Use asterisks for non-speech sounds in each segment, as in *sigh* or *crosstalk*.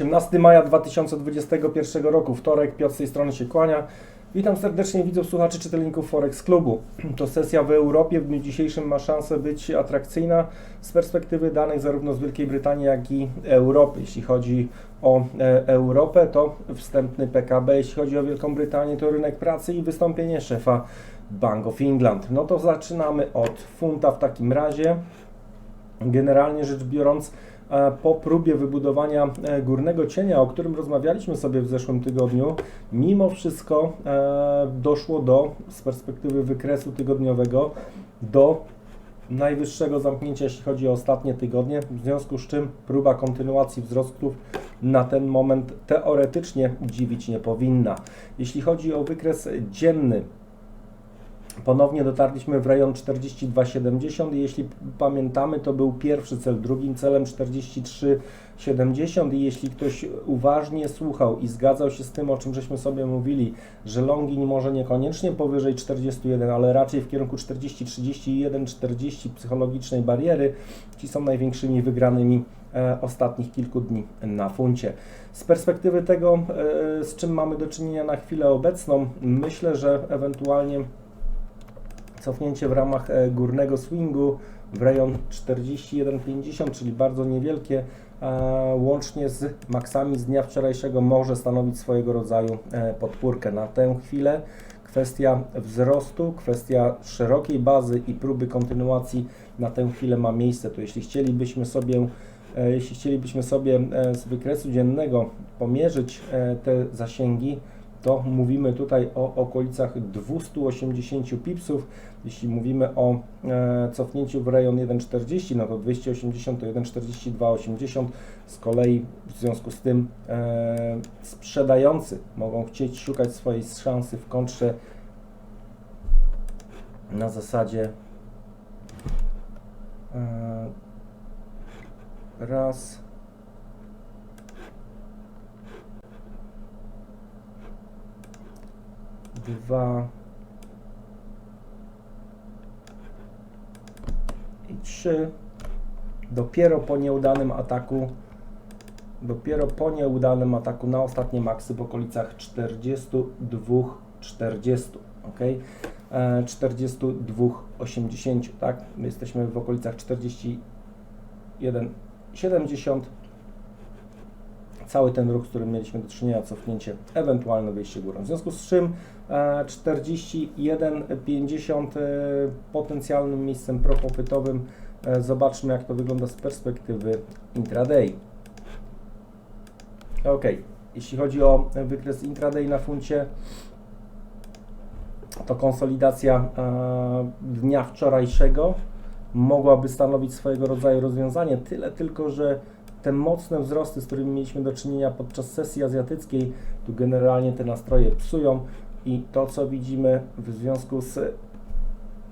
18 maja 2021 roku, wtorek, Piotr z tej strony się kłania. Witam serdecznie widzów, słuchaczy, czytelników Forex Klubu. *clears throat* To sesja w Europie w dniu dzisiejszym ma szansę być atrakcyjna z perspektywy danych zarówno z Wielkiej Brytanii, jak i Europy. Jeśli chodzi o e, Europę, to wstępny PKB, jeśli chodzi o Wielką Brytanię, to rynek pracy i wystąpienie szefa Bank of England. No to zaczynamy od funta w takim razie. Generalnie rzecz biorąc, po próbie wybudowania e, górnego cienia, o którym rozmawialiśmy sobie w zeszłym tygodniu, mimo wszystko e, doszło do, z perspektywy wykresu tygodniowego, do najwyższego zamknięcia, jeśli chodzi o ostatnie tygodnie, w związku z czym próba kontynuacji wzrostów na ten moment teoretycznie dziwić nie powinna. Jeśli chodzi o wykres dzienny, Ponownie dotarliśmy w rejon 42,70 i jeśli pamiętamy, to był pierwszy cel, drugim celem 43,70 i jeśli ktoś uważnie słuchał i zgadzał się z tym, o czym żeśmy sobie mówili, że longi może niekoniecznie powyżej 41, ale raczej w kierunku 40, 31, 40 psychologicznej bariery, ci są największymi wygranymi e, ostatnich kilku dni na funcie. Z perspektywy tego, e, z czym mamy do czynienia na chwilę obecną, myślę, że ewentualnie cofnięcie w ramach e, górnego swingu w rejon 41,50, czyli bardzo niewielkie, łącznie z maksami z dnia wczorajszego może stanowić swojego rodzaju e, podpórkę. Na tę chwilę kwestia wzrostu, kwestia szerokiej bazy i próby kontynuacji na tę chwilę ma miejsce. To jeśli chcielibyśmy sobie e, jeśli chcielibyśmy sobie z wykresu dziennego pomierzyć te zasięgi, to mówimy tutaj o okolicach 280 pipsów. Jeśli mówimy o e, cofnięciu w rejon 1,40, no to 280 to 1,4280. Z kolei w związku z tym e, sprzedający mogą chcieć szukać swojej szansy w kontrze na zasadzie e, raz dwa i trzy. Dopiero po nieudanym ataku, dopiero po nieudanym ataku na ostatnie maksy w okolicach 42, 40, ok? 42, 80, tak? My jesteśmy w okolicach 41, 70 cały ten ruch, z którym mieliśmy do czynienia, cofnięcie, ewentualne wyjście górą. W związku z czym 41,50 e, potencjalnym miejscem propopytowym. E, zobaczmy, jak to wygląda z perspektywy intraday. Ok, jeśli chodzi o wykres intraday na funcie, to konsolidacja e, dnia wczorajszego mogłaby stanowić swojego rodzaju rozwiązanie. Tyle tylko, że te mocne wzrosty, z którymi mieliśmy do czynienia podczas sesji azjatyckiej, tu generalnie te nastroje psują i to, co widzimy w związku z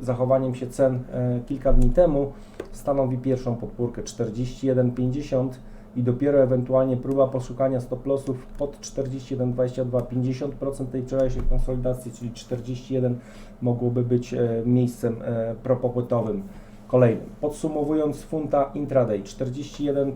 zachowaniem się cen e, kilka dni temu, stanowi pierwszą podpórkę. 41,50 i dopiero ewentualnie próba poszukania stop lossów pod 41,22, 50% tej wczorajszej konsolidacji, czyli 41 mogłoby być e, miejscem e, propopytowym. Kolejnym. Podsumowując funta intraday. 41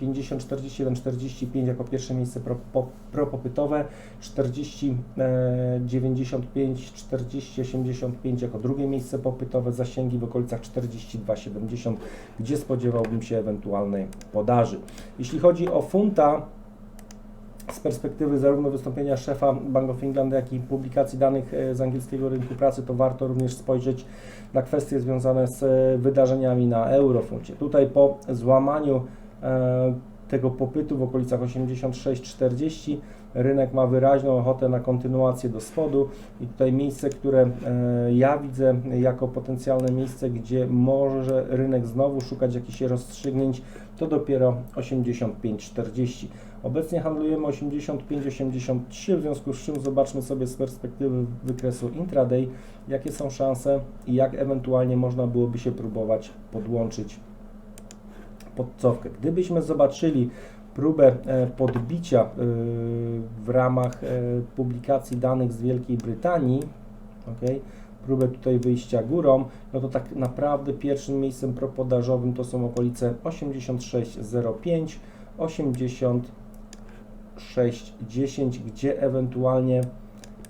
50, 41, 45 jako pierwsze miejsce pro, po, propopytowe, 40, e, 95, 40, 85 jako drugie miejsce popytowe, zasięgi w okolicach 42, 70, gdzie spodziewałbym się ewentualnej podaży. Jeśli chodzi o funta, z perspektywy zarówno wystąpienia szefa Bank of England, jak i publikacji danych e, z angielskiego rynku pracy, to warto również spojrzeć na kwestie związane z e, wydarzeniami na eurofuncie. Tutaj po złamaniu tego popytu w okolicach 86-40. Rynek ma wyraźną ochotę na kontynuację do spodu i tutaj miejsce, które e, ja widzę jako potencjalne miejsce, gdzie może rynek znowu szukać jakichś rozstrzygnięć, to dopiero 85-40. Obecnie handlujemy 85-83, w związku z czym zobaczmy sobie z perspektywy wykresu intraday, jakie są szanse i jak ewentualnie można byłoby się próbować podłączyć podcowkę. Gdybyśmy zobaczyli próbę e, podbicia e, w ramach e, publikacji danych z Wielkiej Brytanii, okay, próbę tutaj wyjścia górą, no to tak naprawdę pierwszym miejscem propodażowym to są okolice 86,05, 80 6,10, gdzie ewentualnie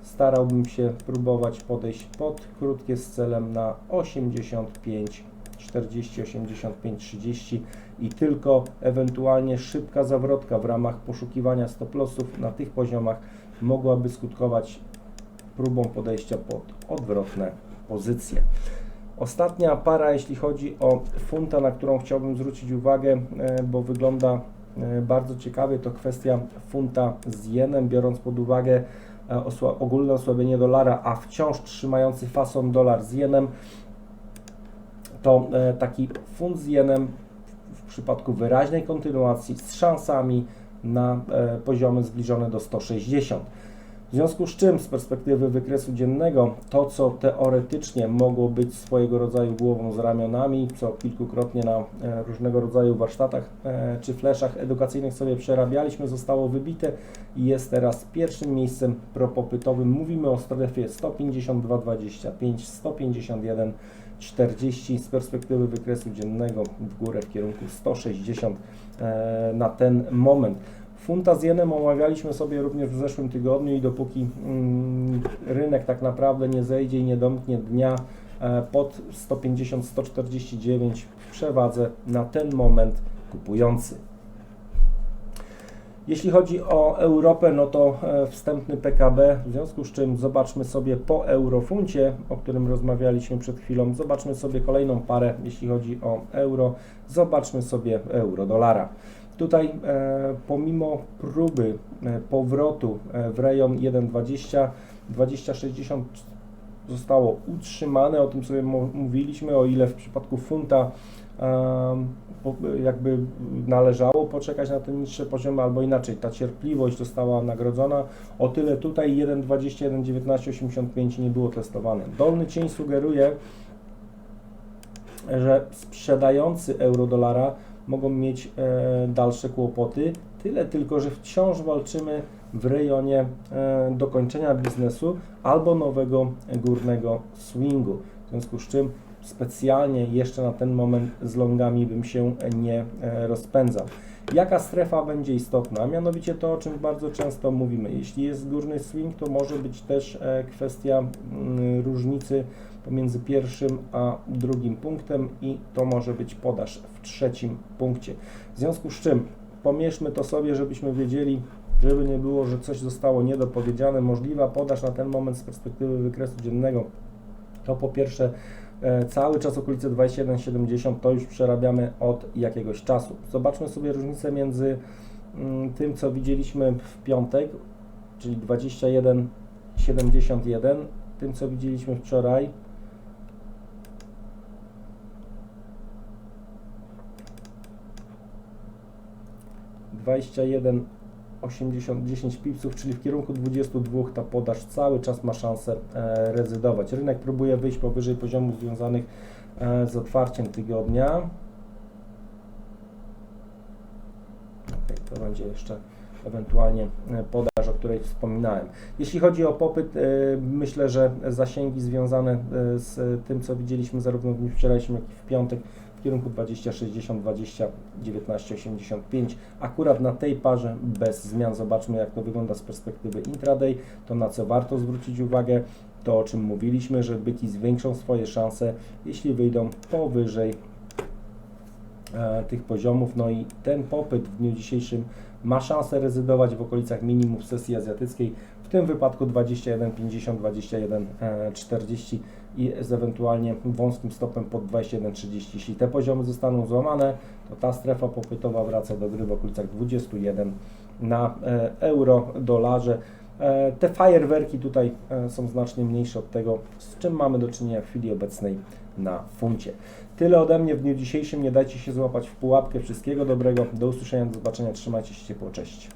starałbym się próbować podejść pod krótkie z celem na 85, 40, 85, 30 i tylko ewentualnie szybka zawrotka w ramach poszukiwania stop lossów na tych poziomach mogłaby skutkować próbą podejścia pod odwrotne pozycje. Ostatnia para, jeśli chodzi o funta, na którą chciałbym zwrócić uwagę, e, bo wygląda e, bardzo ciekawie, to kwestia funta z jenem, biorąc pod uwagę e, ogólne osłabienie dolara, a wciąż trzymający fason dolar z jenem, to e, taki funt z jenem w przypadku wyraźnej kontynuacji z szansami na e, poziomy zbliżone do 160. W związku z czym z perspektywy wykresu dziennego to, co teoretycznie mogło być swojego rodzaju głową z ramionami, co kilkukrotnie na e, różnego rodzaju warsztatach czy fleszach edukacyjnych sobie przerabialiśmy, zostało wybite i jest teraz pierwszym miejscem propopytowym. Mówimy o strefie 152,25, 151, 40 z perspektywy wykresu dziennego w górę w kierunku 160 e, na ten moment. Funta z jenem omawialiśmy sobie również w zeszłym tygodniu i dopóki mm, rynek tak naprawdę nie zejdzie i nie domknie dnia e, pod 150-149 w przewadze na ten moment kupujący. Jeśli chodzi o Europę, no to e, wstępny PKB, w związku z czym zobaczmy sobie po eurofuncie, o którym rozmawialiśmy przed chwilą, zobaczmy sobie kolejną parę, jeśli chodzi o euro, zobaczmy sobie euro dolara. Tutaj e, pomimo próby e, powrotu e, w rejon 1,20, 20,60 zostało utrzymane, o tym sobie mówiliśmy, o ile w przypadku funta jakby należało poczekać na ten niższy poziom, albo inaczej, ta cierpliwość została nagrodzona, o tyle tutaj 1,20, 1,1985 nie było testowane. Dolny cień sugeruje, że sprzedający euro dolara mogą mieć e, dalsze kłopoty. Tyle tylko, że wciąż walczymy w rejonie e, dokończenia biznesu albo nowego górnego swingu. W związku z czym specjalnie jeszcze na ten moment z longami bym się nie e, rozpędzał. Jaka strefa będzie istotna? Mianowicie to, o czym bardzo często mówimy. Jeśli jest górny swing, to może być też e, kwestia mm, różnicy pomiędzy pierwszym a drugim punktem i to może być podaż w trzecim punkcie. W związku z czym pomierzmy to sobie, żebyśmy wiedzieli, żeby nie było, że coś zostało niedopowiedziane. Możliwa podaż na ten moment z perspektywy wykresu dziennego to po pierwsze e, cały czas okolice 21,70 to już przerabiamy od jakiegoś czasu. Zobaczmy sobie różnicę między mm, tym, co widzieliśmy w piątek, czyli 21,71, tym, co widzieliśmy wczoraj. Dwadzieścia jeden 80, 10 pipsów, czyli w kierunku 22 ta podaż cały czas ma szansę e, rezydować. Rynek próbuje wyjść powyżej poziomów związanych e, z otwarciem tygodnia. Ok, to będzie jeszcze ewentualnie e, podaż, o której wspominałem. Jeśli chodzi o popyt, e, myślę, że zasięgi związane e, z tym, co widzieliśmy zarówno w dniu wczorajszym, jak i w piątek, w kierunku 2060, 20, 19, 85. Akurat na tej parze bez zmian zobaczmy jak to wygląda z perspektywy intraday. To na co warto zwrócić uwagę, to o czym mówiliśmy, że byki zwiększą swoje szanse, jeśli wyjdą powyżej e, tych poziomów. No i ten popyt w dniu dzisiejszym ma szansę rezydować w okolicach minimum sesji azjatyckiej, w tym wypadku 21,50, 21,40 i z ewentualnie wąskim stopem pod 21,30. Jeśli te poziomy zostaną złamane, to ta strefa popytowa wraca do gry w okolicach 21 na e, euro, dolarze. E, Te fajerwerki tutaj e, są znacznie mniejsze od tego, z czym mamy do czynienia w chwili obecnej na funcie. Tyle ode mnie w dniu dzisiejszym. Nie dajcie się złapać w pułapkę. Wszystkiego dobrego. Do usłyszenia, do zobaczenia. Trzymajcie się ciepło. Cześć.